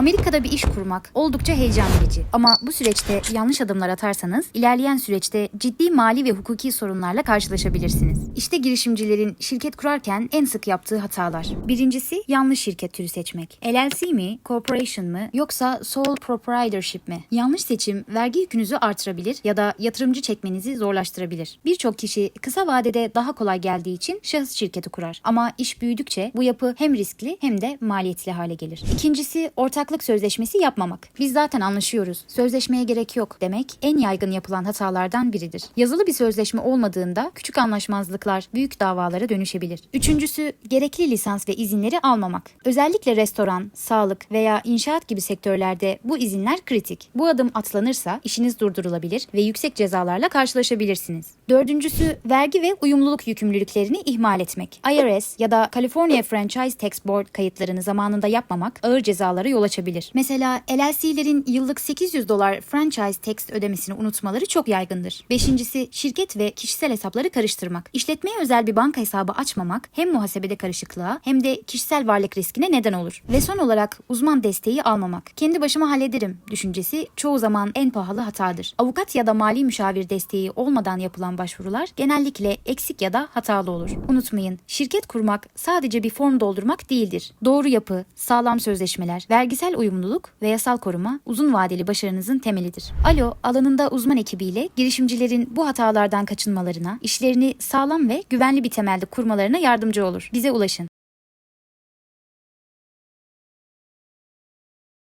Amerika'da bir iş kurmak oldukça heyecan verici. Ama bu süreçte yanlış adımlar atarsanız ilerleyen süreçte ciddi mali ve hukuki sorunlarla karşılaşabilirsiniz. İşte girişimcilerin şirket kurarken en sık yaptığı hatalar. Birincisi yanlış şirket türü seçmek. LLC mi, corporation mı yoksa sole proprietorship mi? Yanlış seçim vergi yükünüzü artırabilir ya da yatırımcı çekmenizi zorlaştırabilir. Birçok kişi kısa vadede daha kolay geldiği için şahıs şirketi kurar. Ama iş büyüdükçe bu yapı hem riskli hem de maliyetli hale gelir. İkincisi ortaklık sözleşmesi yapmamak. Biz zaten anlaşıyoruz. Sözleşmeye gerek yok demek en yaygın yapılan hatalardan biridir. Yazılı bir sözleşme olmadığında küçük anlaşmazlıklar büyük davalara dönüşebilir. Üçüncüsü gerekli lisans ve izinleri almamak. Özellikle restoran, sağlık veya inşaat gibi sektörlerde bu izinler kritik. Bu adım atlanırsa işiniz durdurulabilir ve yüksek cezalarla karşılaşabilirsiniz. Dördüncüsü vergi ve uyumluluk yükümlülüklerini ihmal etmek. IRS ya da California Franchise Tax Board kayıtlarını zamanında yapmamak ağır cezalara yol açabilir. Mesela LLC'lerin yıllık 800 dolar franchise tax ödemesini unutmaları çok yaygındır. Beşincisi şirket ve kişisel hesapları karıştırmak. İşletmeye özel bir banka hesabı açmamak hem muhasebede karışıklığa hem de kişisel varlık riskine neden olur. Ve son olarak uzman desteği almamak. Kendi başıma hallederim düşüncesi çoğu zaman en pahalı hatadır. Avukat ya da mali müşavir desteği olmadan yapılan başvurular genellikle eksik ya da hatalı olur. Unutmayın, şirket kurmak sadece bir form doldurmak değildir. Doğru yapı, sağlam sözleşmeler, vergisel uyumluluk ve yasal koruma uzun vadeli başarınızın temelidir. Alo, alanında uzman ekibiyle girişimcilerin bu hatalardan kaçınmalarına, işlerini sağlam ve güvenli bir temelde kurmalarına yardımcı olur. Bize ulaşın.